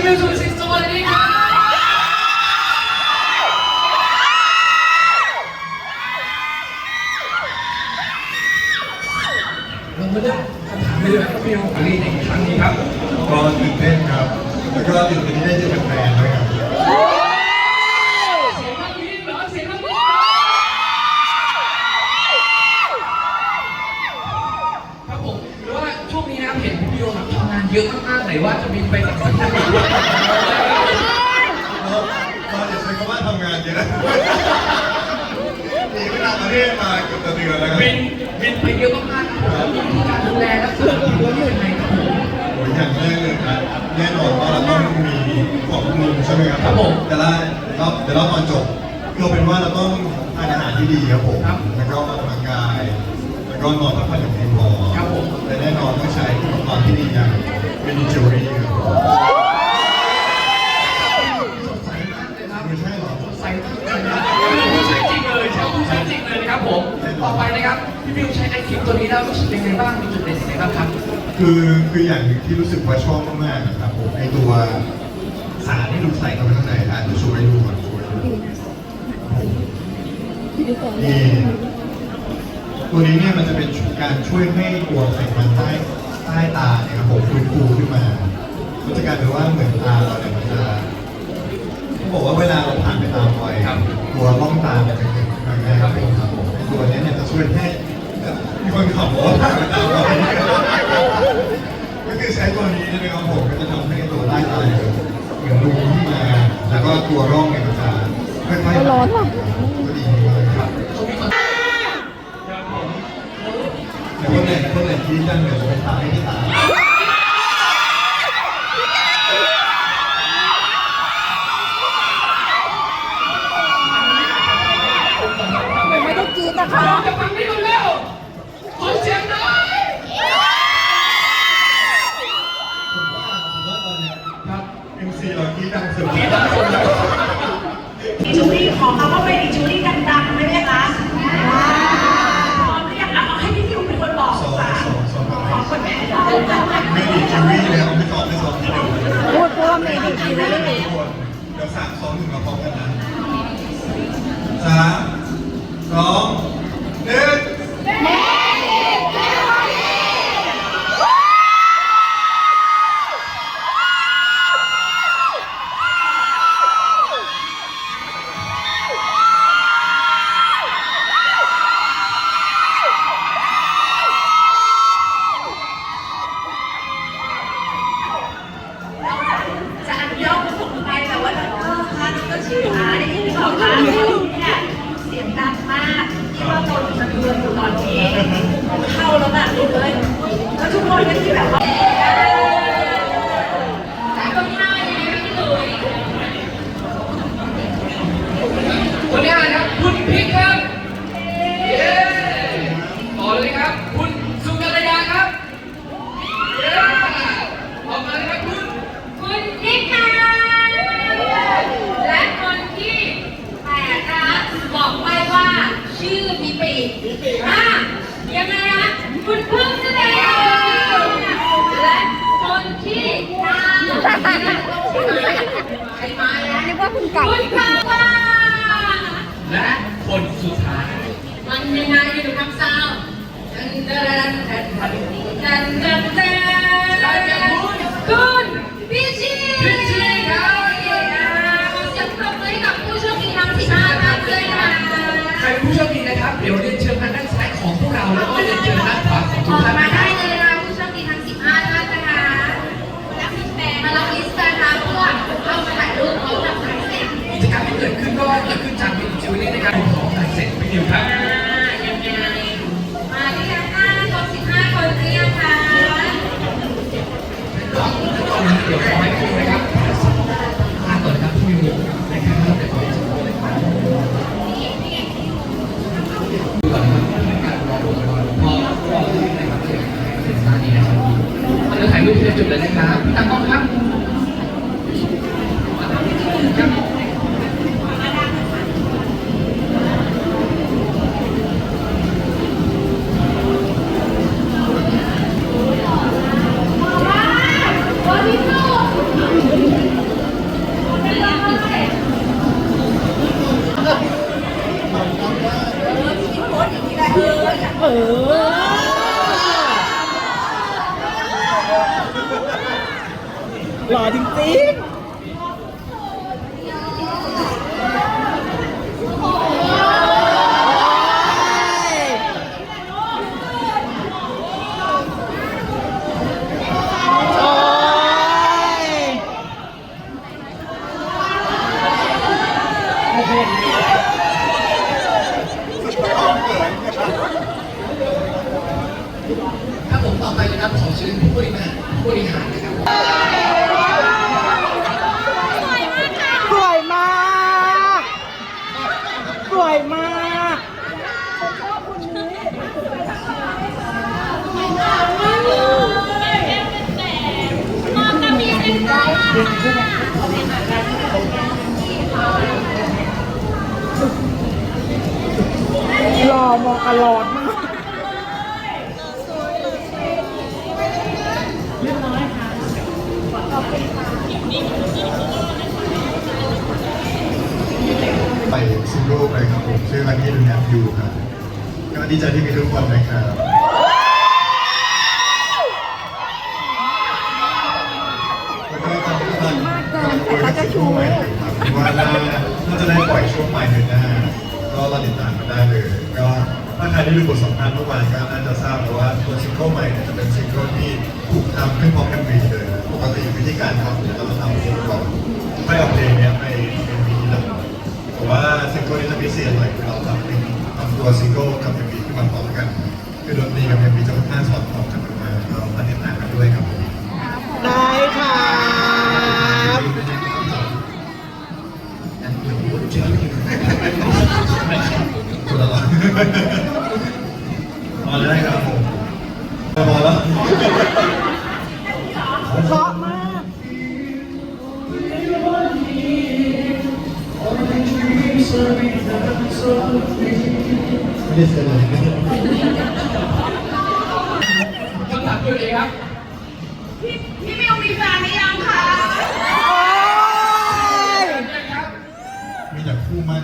พี่มิวสุรศิษย์สวัสดีครั นะครับเห็นพี่มิวครับทำงานเยอะมากๆไหนว่าจะบินไปสักสักท่านก็อย่าใช้คำว่าทำงานเยอะหนีไปต่างประเทศมาเกือบจะเดือนแล้วครับบินบินไปเยอะมากๆครับผมมีการดูแลรักษาทีมด้วยยังไงครับผมโอ้ยอย่างแรกเลยครับแน่นอนว่าเราต้องมีของปรุงใช่ไหมครับครับผมแต่ละรอบแต่ละตอนจบก็เป็นว่าเราต้องทานอาหารที่ดีครับผมครับแล้วก็ออกกำลังกาย แล้วก็นอนพักผ่อนอย่างเพียงพอครับผมและแน่นอนต้องใช้อุปกรณ์ที่ดีอย่างเป็นจิวเวลรี่ครับผมสดใสมากเลยครับไม่ใช่หรอสดใสมากเลยครับผู้ใช้จริงเลยใช้ผู้ใช้จริงเลยนะครับผมต่อไปนะครับพี่มิวใช้ไอคลิปตัวนี้แล้วรู้สึกยังไงบ้างมีจุดเด่นยังไงบ้างครับ คือคืออย่างหนึ่งที่รู้สึกว่าชอบมากๆนะครับผมไอตัวสารที่ดูดใส่เข้าไปข้างในอาจจะช่วยดูก่อนช่วยดูนี่ ตัวนี้เนี่ยมันจะเป็นการช่วยให้ตัวไขมันใต้ใต้ตาเนี่ยครับผมฟื้นฟูขึ้นมามันจะกลายเป็นว่าเหมือนตาเราเนี่ยมันจะเขาบอกว่าเวลาเราผ่านไปตาบ่อยครับตัวร่องตามันจะเกิดขึ้นมาง่ายครับผมครับผมไอ้ตัวเนี้ยเนี่ยจะช่วยให้มีคนขับบอกว่าผ่านไปตาบ่อยก็คือใช้ตัวนี้นะครับผมก็จะทำให้ตัวใต้ตาเนี่ยเหมือนรูขึ้นมา แล้วก็ตัวร่องเนี่ยมันจะค่อยๆร้อนอะก็ดีมากครับ ช่วงนี้ก่อนแล้วก็เนี่ยคนไหนที่จันเหนือจะเป็นตาให้ที่ตายม่ได้กรีดนะคะ เราจะฟังนี่กันแล้วขอเสียงหน่อย ผมว่าผมว่าตอนเนี้ย ครับ MC เราที่ดังสุด ที่ต้องคนแล้ว ดิจูรี่ขอคำว่าเป็นดิจูรี่ดังๆได้ไหมคะพร้อมหรือยังอะเอาให้พี่พิวเป็นคนบอก สอง สาม สองสอง ขอคนแม่เรา ไม่ดีจิววี่แล้วไม่ตอบไม่ตอบที่เดียวพูดเพราะว่าไม่ได้กรีดไม่ไม่ได้ได้ทุกคนเดี๋ยวสามสองหนึ่งเราพร้อมกันนะสามสอง Yeah. จริง ล่อเหมองกะหลอดมากไปซิงโก้ไปครับผมชื่อลันนี่ดูแนยูครับก็ดีใจที่มีทุกคนนะครับแล้วก็ตอนนี้กำลังกำลังคุยกับซิงโก้ใหม่อยู่ครับว่าน่าน่าจะได้ปล่อยช่วงปลายเดือนหน้าก็รอติดตามกันได้เลยก็ ถ้าใครได้ดูบทสัมภาษณ์เมื่อวานก็น่าจะทราบแล้วว่าตัวซิงเกิลใหม่เนี่ยจะเป็นซิงเกิลที่ถูกทำขึ้นพร้อมกันปีเลยปกติวิธีการทำเนี่ยเราจะทำเพลงก่อนไม่ออกเพลงเนี่ยไปเป็นวีหลังแต่ว่าซิงเกิลนี้จะพิเศษหน่อยคือเราทำเป็นทำตัวซิงเกิลกับเอ็มวีขึ้นมาพร้อมกัน คือดนตรีกับเอ็มวีจะค่อนข้างสอดคล้องกัน พี่พี่มิวมีแฟนหรือยังคะโอ้ยมีแต่คู่มั่น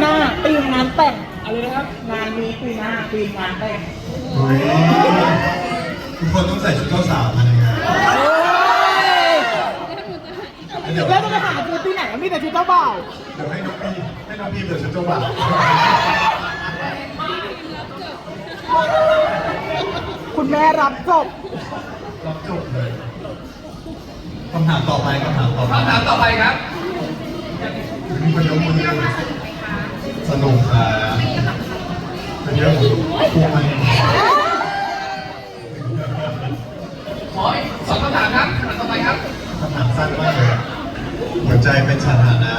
หน้าปีงานแต่งอะไรนะครับงานนี้ปีหน้าปีงานแต่งเฮ้ยทุกคนต้องใส่ชุดเจ้าสาวมาในงานโอ้ยแล้วเดี๋ยวแล้วจะไปหาชุดที่ไหนมีแต่ชุดเจ้าบ่าวเดี๋ยวให้น้องพี่ให้น้องพี่เดี๋ยวชุดเจ้าบ่าวคุณแม่รับจบรับจบเลยคำถามต่อไปคำถามต่อไปคำถามต่อไปครับมีคนยกมือ สนุกอะเป็นเรื่องของพวกมันขอสองคำถามครับคำถามต่อไปครับคำถามสั้นมากเลยหัวใจเป็นสถานะ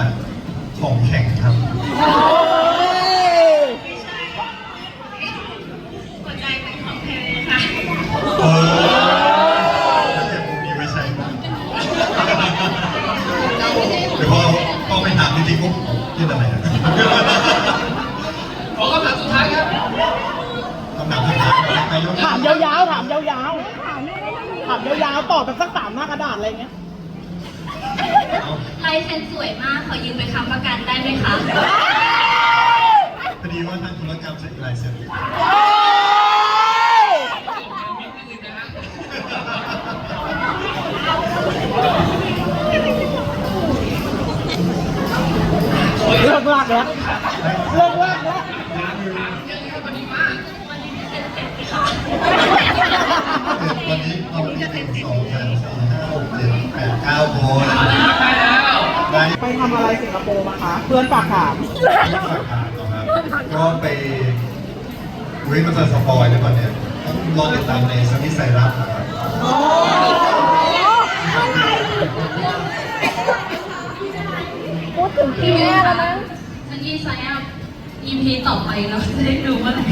ของแข็งครับ ๆถามยาวๆตอบแบบสักสามหน้ากระดาษอะไรเงี้ยลายเซ็นสวยมากขอยืมไปค้ำประกันได้ไหมคะพอดีว่าทางธุรกรรมใช้ลายเซ็นโอ้ยนิดนึงนะฮะเลิกลากแล้วเลิกลาก เรามีหนึ่งสองสามสี่ห้าหกเจ็ดแปดเก้าคนได้แล้วได้ไปทำอะไรสิงคโปร์มาคะ เพื่อนฝากถามที่ฝากถามนะครับก็ไปเว้ยมันจะสปอยหรือเปล่าเนี่ยรอติดตามในสมิธไซรัสนะครับพูดถึงปีหน้าแล้วนะเมื่อกี้ไซน์อัพ EP ต่อไปเราจะได้ดูเมื่อไหร่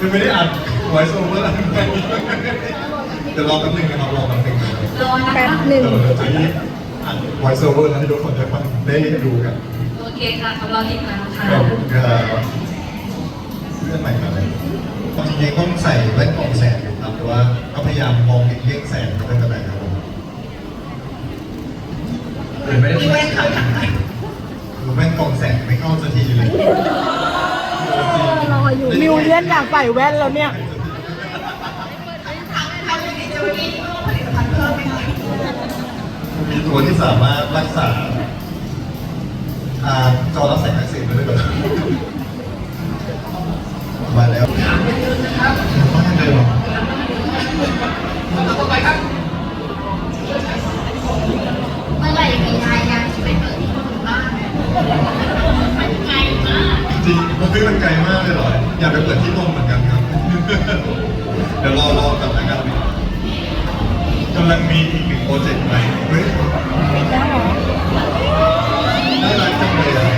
ยังไม่ได้อ่าน ไวโซเวอร์อะไรเดี๋ยวรอแป๊บนึงนะครับรอแป๊บนึงนะครับรอนะแป๊คะบหนึ่งเดี๋ยวเราจะรีบอ่านไวโซเวอร์แล้วให้ทุกคนได้ฟังได้ดูกันโอเคค่ะขอบเราติดตามค่ะขอบคุณครับเรื่องใหม่ครับตอนนี้ยังต้องใส่แว่นกรองแสงอยู่ครับแต่ว่าก็พยายามมองเลี่ยงแสงก็ไม่เป็นไรครับผมเลยไม่ได้ใส่คือแว่นกรองแสงไม่เข้าสักทีเลย รออยู่มิวเลียนอยากใส่แว่นแล้วเนี่ย มีตัวที่สามารถรักษาอ่าจอรับแสงอักเสบได้ด้วยมาแล้วถามไปเยอะนะครับต้องเดินหรอต่อไปครับเมื่อไหร่มีนายยังจะไปเปิดที่คนบ้านมันไกลมากจริงมันคือมันไกลมากเลยเหรออยากไปเปิดที่นมเหมือนกันครับ เดี๋ยวรอรอกับนะครับ กำลังมีอีกหนึ่งโปรเจกต์ใหม่เฮ้ยน่ารักจังเลยอะ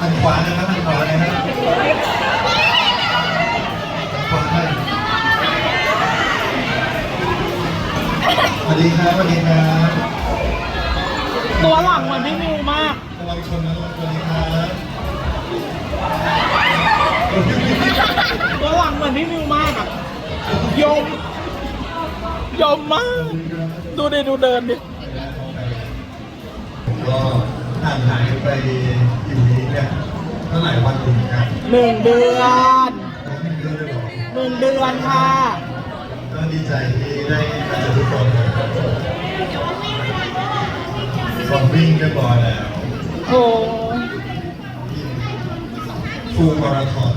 ทางขวานะครับทางขวาเลยนะทางขวาเลยสวัสดีครับสวัสดีครับตัวหลังเหมือนพี่มิวมาก ระวังชนนะระวังชนนะครับ ตัวหลังเหมือนพี่มิวมากอะยมยมมาก ดูดิดูเดินดิผมก็ห่างหายไปอยู่นี้เนี่ยก็หลายวันอยู่เหมือนกันหนึ่งเดือนแล้วไม่เดือนเลยเหรอหนึ่งเดือนค่ะ ก็ดีใจที่ได้มาเจอทุกคนนะครับก่อนวิ่งเรียบร้อยแล้วโอ้ฟูลมาราธอน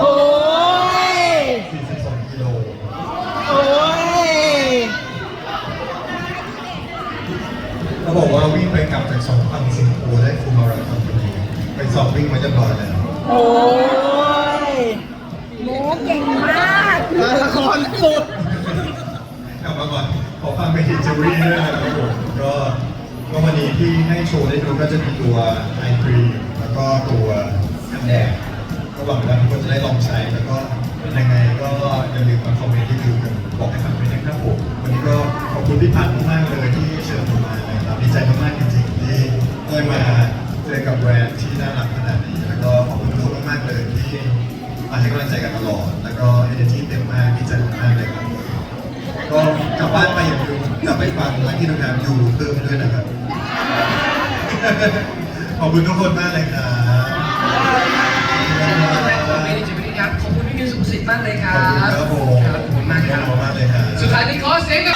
โอ้ย42กิโลโอ้ยเขาบอกว่าวิ่งไปกลับจากสองฝั่งสิงคโปร์ได้ฟูลมาราธอนพอดีไปสอบวิ่งมาเรียบร้อยแล้วโอ้ยโมเก่งมากละครสุดกลับมาก่อนขอฟังไปฮิตเจอรี่ด้วยนะครับผมก็ก็วันนี้ที่ให้โชว์ได้ดูก็จะมีตัวไอครีมแล้วก็ตัวกันแดด หวังว่าทุกคนจะได้ลองใช้แล้วก็เป็นยังไงก็อย่าลืมมาคอมเมนต์ที่ดูกันบอกให้ฟังด้วยนะครับผมวันนี้ก็ขอบคุณพี่พันธ์มากๆเลยที่เชิญผมมานะครับดีใจมากๆจริงๆที่ได้มาเจอกับแบรนด์ที่น่ารักขนาดนี้แล้วก็ขอบคุณทุกคนมากๆเลยที่มาให้กำลังใจกันตลอด แล้วก็เอเนจีเต็มมากดีใจมากๆเลยครับก็กลับบ้านไปอย่าลืมกลับไปฟังร้านที่ดูงานอยู่เพิ่มด้วยนะครับขอบคุณทุกคนมากเลยครับ มิวสุขสิทธิ์มากเลยคขรัอบบคุณครับผมครับขอบคุณมากครับขอบคุณมากเลยครับสุดท้ายนี้ขอเสียงกับ